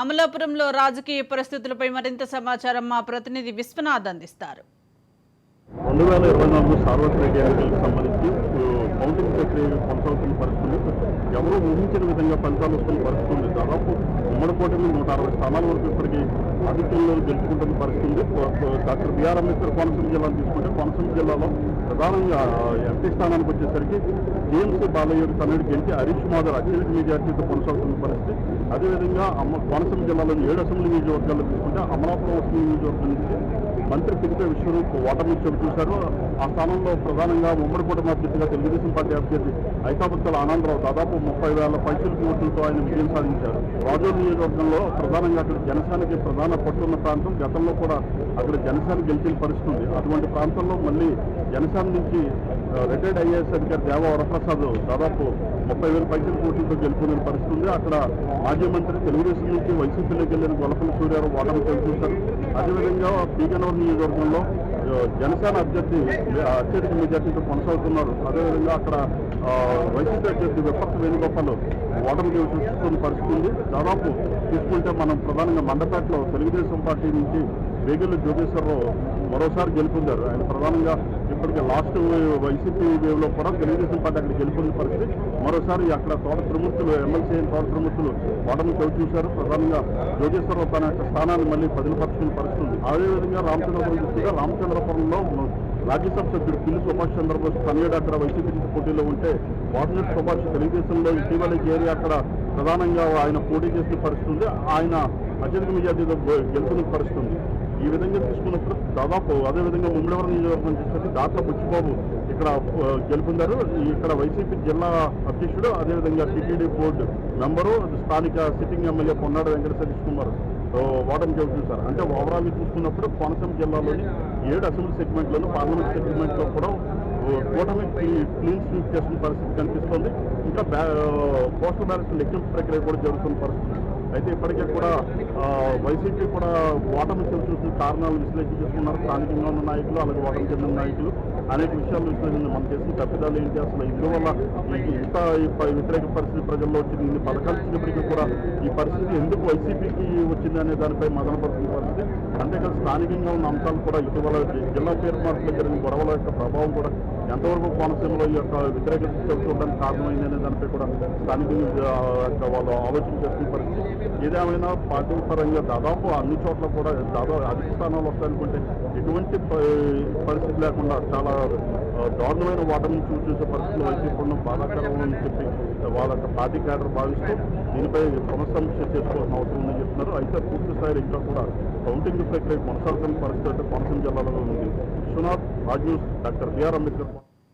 అమలాపురంలో రాజకీయ పరిస్థితులపై మరింత సమాచారం మా ప్రతినిధి విశ్వనాథ్ అందిస్తారు. రెండు వేల ఇరవై నాలుగు సార్వత్రిక ఎన్నికలకు సంబంధించి కౌంటింగ్ ప్రక్రియ కొనసాగుతున్న పరిస్థితులు. ఎవరూ ఊహించిన విధంగా ఫలితాలు వస్తున్న పరిస్థితి ఉంది దాదాపు ఉమ్మడి కూటమి నూట అరవై స్థానాల వరకు ఇప్పటికీ ఆధిక్యంలో గెలుచుకుంటున్న పరిస్థితి ఉంది. డాక్టర్ బిఆర్ అంబేద్కర్ కోనసీమ జిల్లాను తీసుకుంటే కోనసీమ జిల్లాలో ప్రధానంగా ఎంపీ స్థానానికి వచ్చేసరికి జేఎంసీ బాలయ్య తనయుడు గెలిచి హరీష్ మాధవ్ అత్యధిక మెజార్టీతో కొనసాగుతున్న పరిస్థితి. అదేవిధంగా అమ్మ కోనసీమ జిల్లాలోని ఏడు అసెంబ్లీ నియోజకవర్గాల్లో తీసుకుంటే అమలాపురం అసెంబ్లీ నియోజకవర్గం నుంచి మంత్రి పిలిపే విశ్వరూప్ ఓటమి చోటు చూశారు. ఆ స్థానంలో ప్రధానంగా ఉమ్మడి కూటమి అభ్యర్థిగా తెలుగుదేశం పార్టీ అభ్యర్థి ఐకాపత్తుల ఆనందరావు దాదాపు ముప్పై వేల పైసలు ఓట్లతో ఆయన విజయం సాధించారు. రాజోల్ నియోజకవర్గంలో ప్రధానంగా అక్కడ జనసేనకి ప్రధాన పట్టున్న ప్రాంతం. గతంలో కూడా అక్కడ జనసేన గెలిచిన పరిస్థితి ఉంది. అటువంటి ప్రాంతంలో మళ్ళీ జనసేన నుంచి రిటైర్డ్ ఐఏఎస్ అధికారి దేవ వరప్రసాద్ దాదాపు ముప్పై వేల పైసలు కోట్లతో గెలుపుకునే పరిస్థితి ఉంది అక్కడ మాజీ మంత్రి తెలుగుదేశం నుంచి వైసీపీలోకి వెళ్ళిన గొలపల సూర్యారావు ఓటమి చూశారు అదేవిధంగా పీగనవర్ నియోజకవర్గంలో జనసేన అభ్యర్థి అత్యధిక మెజార్టీతో కొనసాగుతున్నారు. అదేవిధంగా అక్కడ వైసీపీ అభ్యర్థి విపక్ష వేణుగోపాల్ ఓటమి చూస్తున్న పరిస్థితి ఉంది దాదాపు తీసుకుంటే మనం ప్రధానంగా మండపేటలో తెలుగుదేశం పార్టీ నుంచి వేగుల జోగేశ్వరరావు మరోసారి గెలుపొందారు. ఆయన ప్రధానంగా ఇప్పటికే లాస్ట్ వైసీపీ వేవ్లో కూడా తెలుగుదేశం పార్టీ అక్కడ గెలుపొందిన పరిస్థితి. మరోసారి అక్కడ తోట త్రిమూర్తులు ఎమ్మెల్సీ అయిన తోట త్రిమూర్తులు ఓటమి చవి చూశారు. ప్రధానంగా యోగేశ్వరరావు తన యొక్క స్థానాన్ని మళ్ళీ పదిలపరుచుకున్న పరిస్థితి ఉంది. అదేవిధంగా రామచంద్రపురం చూస్తే రామచంద్రపురంలో రాజ్యసభ సభ్యుడు పిల్లి సుభాష్ చంద్రబోస్ తనయుడు అక్కడ వైసీపీ పోటీలో ఉంటే వాటనెట్ సుభాష్ తెలుగుదేశంలో ఇటీవల చేరి అక్కడ ప్రధానంగా ఆయన పోటీ చేసిన పరిస్థితి ఉంది. ఆయన అత్యధిక మెజార్టీతో గెలుపుని పరిస్థితి ఉంది. ఈ విధంగా తీసుకున్నప్పుడు దాదాపు అదేవిధంగా ముమ్మడివరం నియోజకవర్గం చూస్తే దాట్ల బుచ్చిబాబు ఇక్కడ గెలుపొందారు. ఇక్కడ వైసీపీ జిల్లా అధ్యక్షుడు అదేవిధంగా టీటీడీ బోర్డు మెంబరు స్థానిక సిట్టింగ్ ఎమ్మెల్యే పొన్నాడు వెంకట సతీష్ కుమార్. ఆ, ఓటమి చోటు చూశారు. అంటే ఓవరాల్గా చూసుకున్నప్పుడు కోనసీమ జిల్లాలోని ఏడు అసెంబ్లీ సెగ్మెంట్లను పార్లమెంట్ సెగ్మెంట్లో కూడా కూటమి క్లీన్ స్వీప్ చేస్తున్న పరిస్థితి కనిపిస్తోంది. ఇంకా బ్యా పోస్టల్ బ్యాలెట్ లెక్కింపు ప్రక్రియ కూడా జరుగుతున్న పరిస్థితి. అయితే ఇప్పటికే కూడా వైసీపీ కూడా ఓటమి చూసి చూసిన కారణాలు విశ్లేషణ స్థానికంగా ఉన్న నాయకులు అలాగే ఓటమి చెందిన నాయకులు. అనేక విషయాలు విశ్లేషణ మనం చేసిన తప్పిదాలు ఏంటి అసలు? ఇందువల్ల ఈ ఇంత ఈ వ్యతిరేక పరిస్థితి ప్రజల్లో వచ్చింది. ఇన్ని పథకాలు ఇచ్చినప్పటికీ కూడా ఈ పరిస్థితి ఎందుకు వైసీపీకి వచ్చింది అనే దానిపై మదనపడుతున్న పరిస్థితి. అంతేకాదు స్థానికంగా ఉన్న అంశాలు కూడా ఇటీవల జిల్లా పేరు మార్పులో జరిగిన గొడవల యొక్క ప్రభావం కూడా ఎంతవరకు కోనసీమలో ఈ యొక్క వ్యతిరేకత చెబుతుండడానికి కారణమైంది అనే దానిపై కూడా స్థానికంగా యొక్క వాళ్ళు ఆలోచన చేస్తున్న పరిస్థితి. ఏదేమైనా పార్టీ పరంగా దాదాపు అన్ని చోట్ల కూడా దాదాపు అధిక స్థానాలు వస్తాయనుకుంటే ఎటువంటి ప- పరిస్థితి లేకుండా చాలా దారుణమైన ఓటమిని చూసే పరిస్థితులు వైసీపీ ఉండడం బాధాకరం అని చెప్పి వాళ్ళ యొక్క పార్టీ క్యాడర్ భావిస్తూ దీనిపై పునఃసమీక్ష చేసుకోవాల్సిన అవసరం ఉందని చెప్తున్నారు. అయితే పూర్తి స్థాయిలో ఇంకా కూడా కౌంటింగ్ ప్రక్రియ కొనసాగుతున్న పరిస్థితి అయితే కోనసీమ జిల్లాలో ఉంది. Vishwanath Raj news doctor B R Ambedkar.